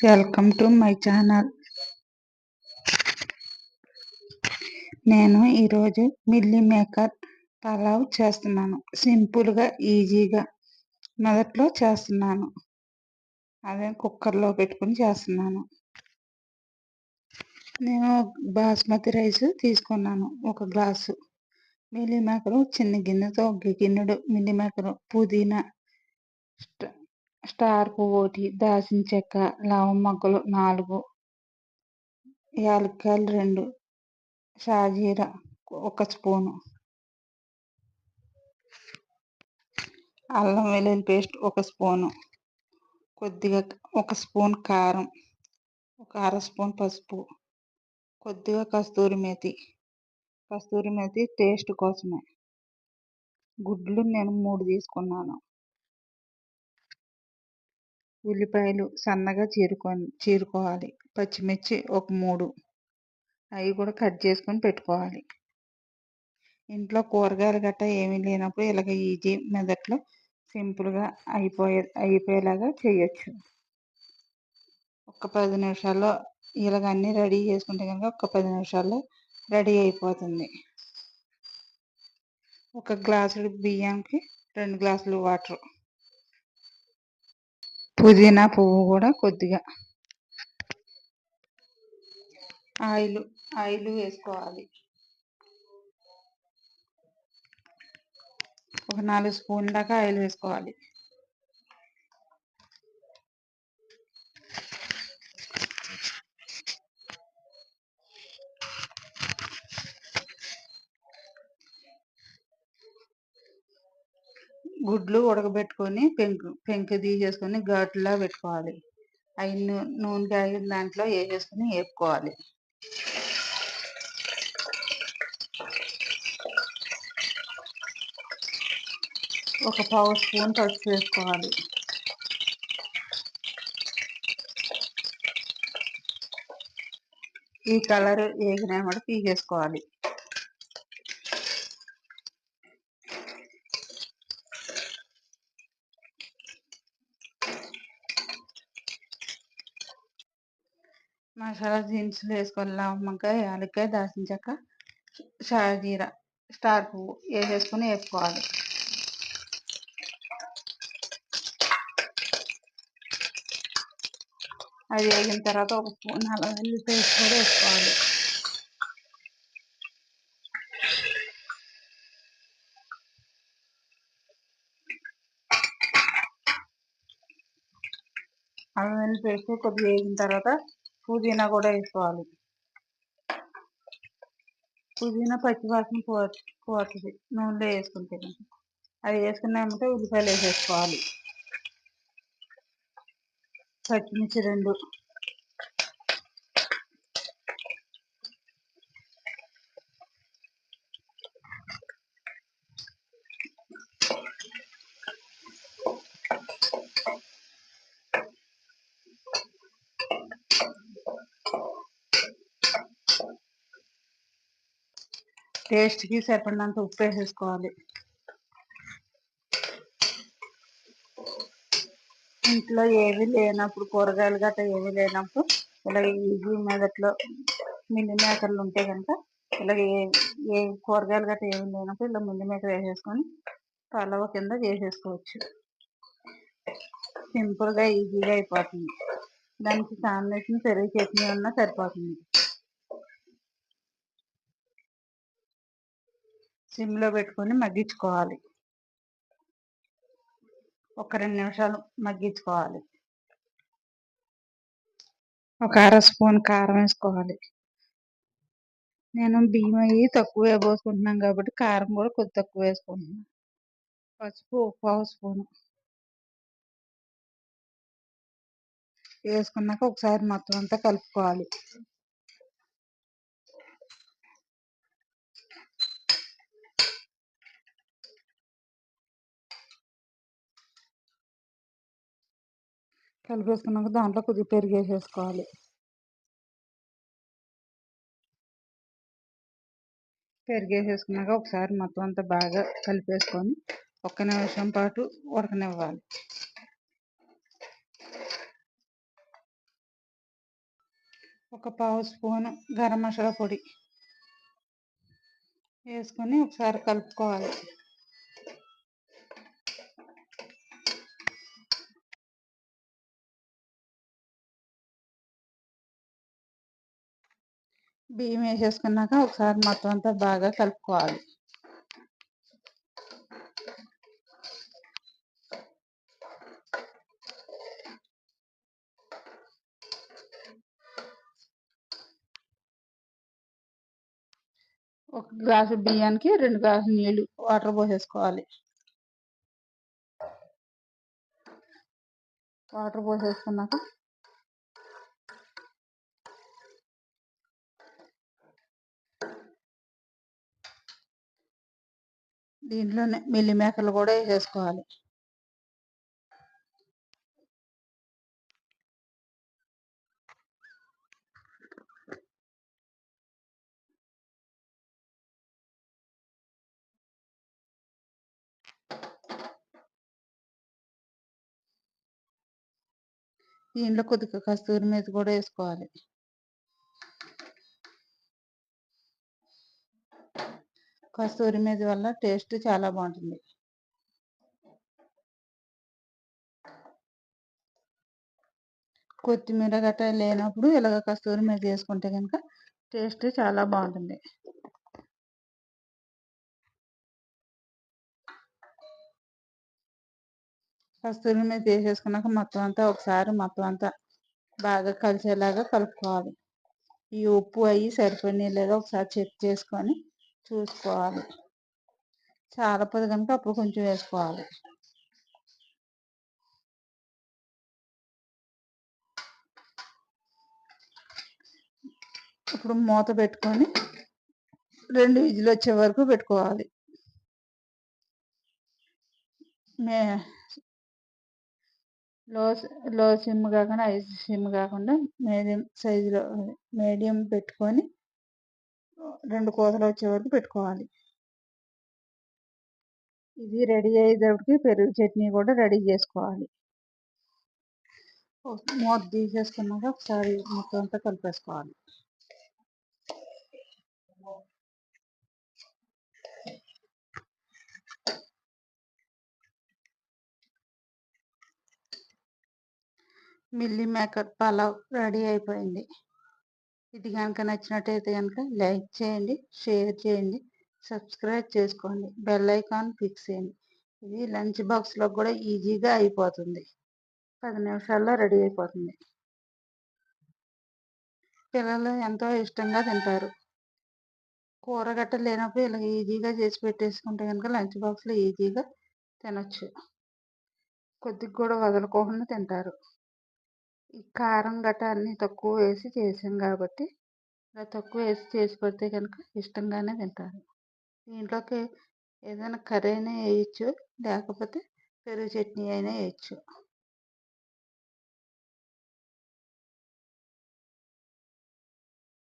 Welcome to my channel. నేను ఈరోజు meal maker pulao చేస్తున్నాను. సింపుల్గా ఈజీగా మొదట్లో చేస్తున్నాను. అదే కుక్కర్లో పెట్టుకుని చేస్తున్నాను. నేను బాస్మతి రైస్ తీసుకున్నాను ఒక గ్లాసు. మిల్లీ మేకరు చిన్న గిన్నెతో ఒక గిన్నెడు మిల్లీ మేకరు పుదీనా స్టార్ పువ్వు ఒకటి దాల్చిన చెక్క లవం మొగ్గలు నాలుగు యాలక్కాయలు రెండు షాజీరా ఒక స్పూను. అల్లం వెల్లుల్లి పేస్ట్ ఒక స్పూను. కొద్దిగా ఒక స్పూన్ కారం ఒక అర స్పూన్ పసుపు కొద్దిగా కస్తూరి మేతి. కస్తూరి మేతి టేస్ట్ కోసమే. గుడ్లు నేను మూడు తీసుకున్నాను. ఉల్లిపాయలు సన్నగా చీరుకో చీరుకోవాలి. పచ్చిమిర్చి ఒక మూడు. అవి కూడా కట్ చేసుకొని పెట్టుకోవాలి. ఇంట్లో కూరగాయలు గట్రా ఏమీ లేనప్పుడు ఇలాగ ఈజీ మెదట్లో సింపుల్గా అయిపోయే అయిపోయేలాగా చేయొచ్చు. ఒక పది నిమిషాల్లో ఇలాగ అన్నీ రెడీ చేసుకుంటే కనుక ఒక పది నిమిషాల్లో రెడీ అయిపోతుంది. ఒక గ్లాసుడు బియ్యంకి రెండు గ్లాసులు వాటర్. పుదీనా పువ్వు కూడా కొద్దిగా ఆయిల్ ఆయిల్ వేసుకోవాలి. ఒక నాలుగు స్పూన్ దాకా ఆయిల్ వేసుకోవాలి. గుడ్లు ఉడకబెట్టుకొని పెంకు పెంకు తీసేసుకొని ఘాటులా పెట్టుకోవాలి. అవి నూనె కాగిన దాంట్లో వేసేసుకొని వేపుకోవాలి. ఒక పావు స్పూన్ పసుపు వేసుకోవాలి. ఈ కలర్ వేగినా కూడా తీసేసుకోవాలి. మసాలా దినుసులు వేసుకోవాలి లవంగాయ యాలక్కాయ దాల్చిన చెక్క షాజీరా స్టార్ పువ్వు వేసేసుకొని వేసుకోవాలి. అది వేగిన తర్వాత ఒక స్పూన్ అలా వెల్లుల్లి పేస్ట్ కూడా వేసుకోవాలి. అల్లం వెల్లుల్లి పేస్ట్ కొద్దిగా వేగిన తర్వాత పుదీనా కూడా వేసుకోవాలి. పుదీనా పచ్చివాసన పో పోతుంది. నూనెలో వేసుకుంటే అది వేసుకున్నామంటే ఉల్లిపాయలు వేసేసుకోవాలి. పచ్చిమిర్చి రెండు. టేస్ట్కి సరిపడినంత ఉప్పు వేసేసుకోవాలి ఇంట్లో ఏవి లేనప్పుడు కూరగాయలు గట్రా ఏవి లేనప్పుడు ఇలా ఈజీ మెదట్లో మిల్లి మేకర్లు ఉంటే కనుక ఇలా ఏ ఏ కూరగాయలు గట్రా ఏమి లేనప్పుడు ఇలా మిల్లి మేకర్ వేసేసుకొని పలవ కింద చేసేసుకోవచ్చు సింపుల్గా ఈజీగా అయిపోతుంది. దానికి కాంబినేషన్ పెరుగు చట్నీ ఉన్నా సరిపోతుంది. సిమ్లో పెట్టుకొని మగ్గించుకోవాలి. ఒక రెండు నిమిషాలు మగ్గించుకోవాలి. ఒక అర స్పూన్ కారం వేసుకోవాలి. నేను బియ్యం అవి తక్కువ పోసుకుంటున్నాను కాబట్టి కారం కూడా కొద్ది తక్కువ వేసుకుంటున్నాను. పసుపు పావు స్పూను. వేసుకున్నాక ఒకసారి మొత్తం అంతా కలుపుకోవాలి. కలిపేసుకున్నాక దాంట్లో కొద్దిగా పెరుగు వేసేసుకోవాలి పెరుగు వేసేసుకున్నాక ఒకసారి మొత్తం అంతా బాగా కలిపేసుకొని ఒక్క నిమిషం పాటు ఉడకనివ్వాలి. ఒక పావు స్పూను గరం మసాలా పొడి వేసుకొని ఒకసారి కలుపుకోవాలి. బియ్యం వేసేసుకున్నాక ఒకసారి మొత్తం అంతా బాగా కలుపుకోవాలి. ఒక గ్లాసు బియ్యానికి రెండు గ్లాసులు నీళ్ళు వాటర్ పోసేసుకోవాలి. వాటర్ పోసేసుకున్నాక దీంట్లోనే మిల్లి మేకలు కూడా వేసేసుకోవాలి. దీంట్లో కొద్దిగా కస్తూరి మీద కూడా వేసుకోవాలి. కస్తూరి మీద వల్ల టేస్ట్ చాలా బాగుంటుంది. కొత్తిమీర గట్రా లేనప్పుడు ఇలాగ కస్తూరి మీద వేసుకుంటే కనుక టేస్ట్ చాలా బాగుంటుంది. కస్తూరి మీద వేసేసుకున్నాక మొత్తం అంతా ఒకసారి మొత్తం అంతా బాగా కలిసేలాగా కలుపుకోవాలి. ఈ ఉప్పు అవి సరిపోయినాయి లేదో ఒకసారి చెక్ చేసుకొని చూసుకోవాలి. చాలా పొది కనుక అప్పుడు కొంచెం వేసుకోవాలి. ఇప్పుడు మూత పెట్టుకొని రెండు విజులు వచ్చే వరకు పెట్టుకోవాలి. మే లో లో సిమ్ కాకుండా ఐదు సిమ్ కాకుండా మీడియం సైజులో మీడియం పెట్టుకొని రెండు కోతలు వచ్చే వరకు పెట్టుకోవాలి. ఇది రెడీ అయ్యేటప్పటికి పెరుగు చట్నీ కూడా రెడీ చేసుకోవాలి. మూత తీసేసుకున్నాక ఒకసారి మొత్తం అంతా కలిపేసుకోవాలి. మిల్లీ మేకర్ పలావ్ రెడీ అయిపోయింది. ఇది కనుక నచ్చినట్టయితే కనుక లైక్ చేయండి షేర్ చేయండి సబ్స్క్రైబ్ చేసుకోండి బెల్ ఐకాన్ ఫిక్స్ చేయండి. ఇది లంచ్ బాక్స్లో కూడా ఈజీగా అయిపోతుంది. పది నిమిషాల్లో రెడీ అయిపోతుంది. పిల్లలు ఎంతో ఇష్టంగా తింటారు. కూరగట్ట లేనప్పుడు ఇలా ఈజీగా చేసి పెట్టేసుకుంటే కనుక లంచ్ బాక్స్లో ఈజీగా తినచ్చు. కొద్దిగా కూడా వదలకోకుండా తింటారు. కారం గట్ట అన్నీ తక్కువ వేసి చేసాం కాబట్టి ఇలా తక్కువ వేసి చేసి పెడితే కనుక ఇష్టంగానే తింటారు. దీంట్లోకి ఏదైనా కర్రీ అయినా వేయచ్చు లేకపోతే పెరుగు చట్నీ అయినా వేయచ్చు.